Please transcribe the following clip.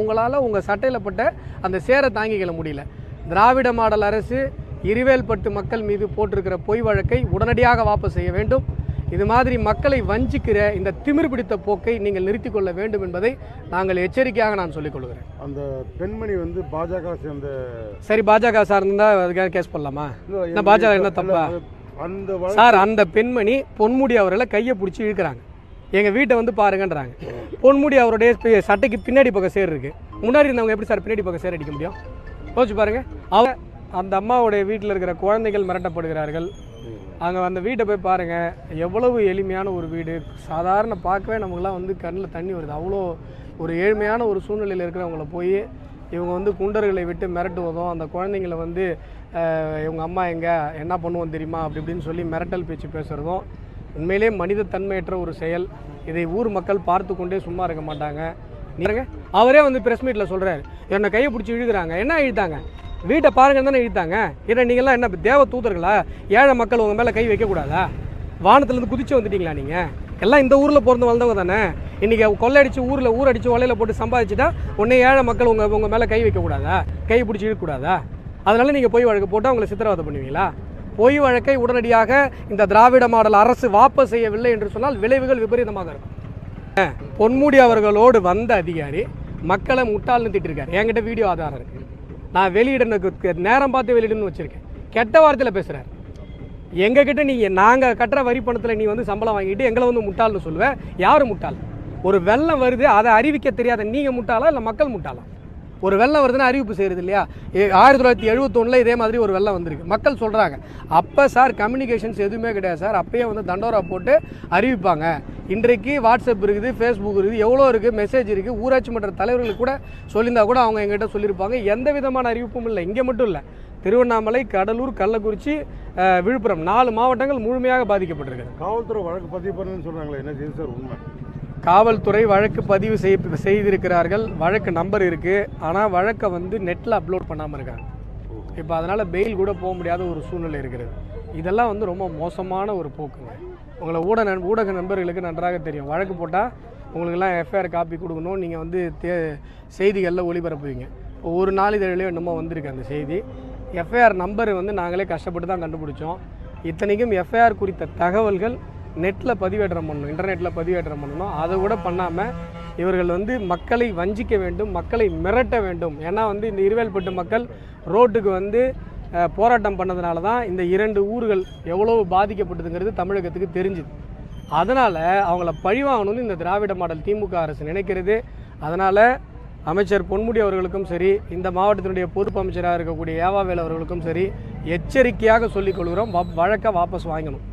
உங்களால் உங்கள் சட்டையில் பட்ட அந்த சேரை தாங்கிக்கல முடியல. திராவிட மாடல் அரசு இருவேல்பட்டு மக்கள் மீது போட்டிருக்கிற பொய் வழக்கை உடனடியாக வாபஸ் செய்ய வேண்டும். இது மாதிரி மக்களை வஞ்சிக்கிற இந்த திமிர் பிடித்த போக்கை நீங்கள் நிறுத்திக் கொள்ள வேண்டும் என்பதை நாங்கள் எச்சரிக்கையாக நான் சொல்லிக் கொள்கிறேன். அந்த பெண்மணி வந்து பாஜக சேர்ந்த சரி பாஜக சார்ந்தா அதுக்காக கேஸ் பண்ணலாமா பாஜக என்ன தப்பா? சார் அந்த பெண்மணி பொன்முடி அவர்களை கையை பிடிச்சி இழுக்கிறாங்க. எங்கள் வீட்டை வந்து பாருங்கன்றாங்க. பொன்முடி அவருடைய சட்டைக்கு பின்னாடி பக்கம் சேர் இருக்கு. முன்னாடி இருந்தவங்க எப்படி சார் பின்னாடி பக்கம் சேர் அடிக்க முடியும்? யோசிச்சு பாருங்க. அவங்க அந்த அம்மாவுடைய வீட்டில் இருக்கிற குழந்தைகள் மிரட்டப்படுகிறார்கள். அங்கே அந்த வீட்டை போய் பாருங்க. எவ்வளவு எளிமையான ஒரு வீடு. சாதாரண பார்க்கவே நமக்குலாம் வந்து கண்ணில் தண்ணி வருது. அவ்வளோ ஒரு ஏழ்மையான ஒரு சூழ்நிலையில் இருக்கிறவங்கள போய் இவங்க வந்து குண்டர்களை விட்டு மிரட்டுவதும் அந்த குழந்தைங்கள வந்து இவங்க அம்மா எங்க? என்ன பண்ணுவோம் தெரியுமா? அப்படி இப்படின்னு சொல்லி மிரட்டல் பேச்சு பேசுகிறதும் உண்மையிலே மனித தன்மையற்ற ஒரு செயல். இதை ஊர் மக்கள் பார்த்து கொண்டே சும்மா இருக்க மாட்டாங்க. நீங்க அவரே வந்து பிரஸ் மீட்டில் சொல்கிறாரு என்னை கையை பிடிச்சி இழுக்கிறாங்க. என்ன இழுத்தாங்க? வீட்டை பாருங்க தானே இழுத்தாங்க. ஏன்னா நீங்களாம் என்ன தேவ தூதர்களா? ஏழை மக்கள் உங்கள் மேலே கை வைக்கக்கூடாதா வானத்துலேருந்து குதிச்சு வந்துட்டீங்களா நீங்கள் எல்லாம் இந்த ஊரில் பிறந்து வளர்ந்தவங்க தானே? இன்றைக்கி கொள்ளையடிச்சு ஊரில் ஊரடிச்சு வலையில் போட்டு சம்பாதிச்சுட்டா உடனே ஏழை மக்கள் உங்கள் உங்கள் மேலே கை வைக்கக்கூடாதா கை பிடிச்சி இழுக்கக்கூடாதா? அதனால் நீங்கள் போய் வழக்கு போட்டு அவங்களை சித்திரவதை பண்ணுவீங்களா? பொய் வழக்கை உடனடியாக இந்த திராவிட மாடல் அரசு வாபஸ் செய்யவில்லை என்று சொன்னால் விளைவுகள் விபரீதமாக இருக்கும். பொன்முடி அவர்களோடு வந்த அதிகாரி மக்களை முட்டாள்னு திட்டிருக்காரு என்கிட்ட வீடியோ ஆதாரம் இருக்கு. நான் வெளியிடனுக்கு நேரம் பார்த்து வெளியிடணும்னு வச்சிருக்கேன். கெட்ட வார்த்தையில் பேசுகிறார் எங்ககிட்ட நீ நாங்கள் கட்டுற வரி பணத்தில் நீ வந்து சம்பளம் வாங்கிட்டு எங்களை வந்து முட்டாள்னு சொல்லுவேன் யார் முட்டாள்? ஒரு வெள்ளம் வருது அதை அறிவிக்க தெரியாத நீங்கள் முட்டாளா இல்லை மக்கள் முட்டாளா? ஒரு வெள்ளம் வருதுன்னா அறிவிப்பு செய்கிறது இல்லையா? ஆயிரத்தி தொள்ளாயிரத்தி எழுபத்தொன்னில் இதே மாதிரி ஒரு வெள்ளம் வந்திருக்கு. மக்கள் சொல்கிறாங்க அப்போ சார் கம்யூனிகேஷன்ஸ் எதுவுமே கிடையாது சார் அப்பயே வந்து தண்டோரா போட்டு அறிவிப்பாங்க. இன்றைக்கு வாட்ஸ்அப் இருக்குது ஃபேஸ்புக் இருக்குது எவ்வளோ இருக்குது மெசேஜ் இருக்குது ஊராட்சி மன்ற தலைவர்களுக்கு கூட சொல்லியிருந்தா கூட அவங்க எங்கிட்ட சொல்லியிருப்பாங்க. எந்த விதமான அறிவிப்பும் இல்லை. இங்கே மட்டும் இல்லை. திருவண்ணாமலை கடலூர் கள்ளக்குறிச்சி விழுப்புரம் நாலு மாவட்டங்கள் முழுமையாக பாதிக்கப்பட்டிருக்கு காவல்துறை வழக்கு பதிவு பண்ணுன்னு சொல்கிறாங்களே என்ன செய்யுது சார் உண்மை? காவல்துறை வழக்கு பதிவு செய் செய்திருக்கிறார்கள். வழக்கு நம்பர் இருக்குது ஆனால் வழக்கை வந்து நெட்டில் அப்லோட் பண்ணாமல் இருக்காங்க. இப்போ அதனால் பெயில் கூட போக முடியாத ஒரு சூழ்நிலை இருக்கிறது. இதெல்லாம் வந்து ரொம்ப மோசமான ஒரு போக்குங்க. உங்களை ஊடக நண்- ஊடக நண்பர்களுக்கு நன்றாக தெரியும். வழக்கு போட்டால் உங்களுக்கெல்லாம் எஃப்ஐஆர் காப்பி கொடுக்கணும். நீங்கள் வந்து தே செய்திகளில் ஒளிபரப்புவீங்க. இப்போ ஒரு நாளிதழிலையும் என்னமோ வந்திருக்கு அந்த செய்தி. எஃப்ஐஆர் நம்பர் வந்து நாங்களே கஷ்டப்பட்டு தான் கண்டுபிடிச்சோம். இத்தனைக்கும் எஃப்ஐஆர் குறித்த தகவல்கள் நெட்டில் பதிவேற்றம் பண்ணணும் இன்டர்நெட்டில் பதிவேற்றம் பண்ணணும். அதை கூட பண்ணாமல் இவர்கள் வந்து மக்களை வஞ்சிக்க வேண்டும் மக்களை மிரட்ட வேண்டும். ஏன்னா வந்து இந்த இருவேல்பட்டு மக்கள் ரோட்டுக்கு வந்து போராட்டம் பண்ணதுனால தான் இந்த இரண்டு ஊர்கள் எவ்வளவு பாதிக்கப்பட்டதுங்கிறது தமிழகத்துக்கு தெரிஞ்சுது. அதனால் அவங்கள பழிவாங்கணும்னு இந்த திராவிட மாடல் திமுக அரசு நினைக்கிறது. அதனால் அமைச்சர் பொன்முடி அவர்களுக்கும் சரி இந்த மாவட்டத்தினுடைய பொறுப்பு அமைச்சராக இருக்கக்கூடிய ஏவாவேல் அவர்களுக்கும் சரி எச்சரிக்கையாக சொல்லிக் கொள்கிறோம். வழக்கை வாபஸ் வாங்கணும்.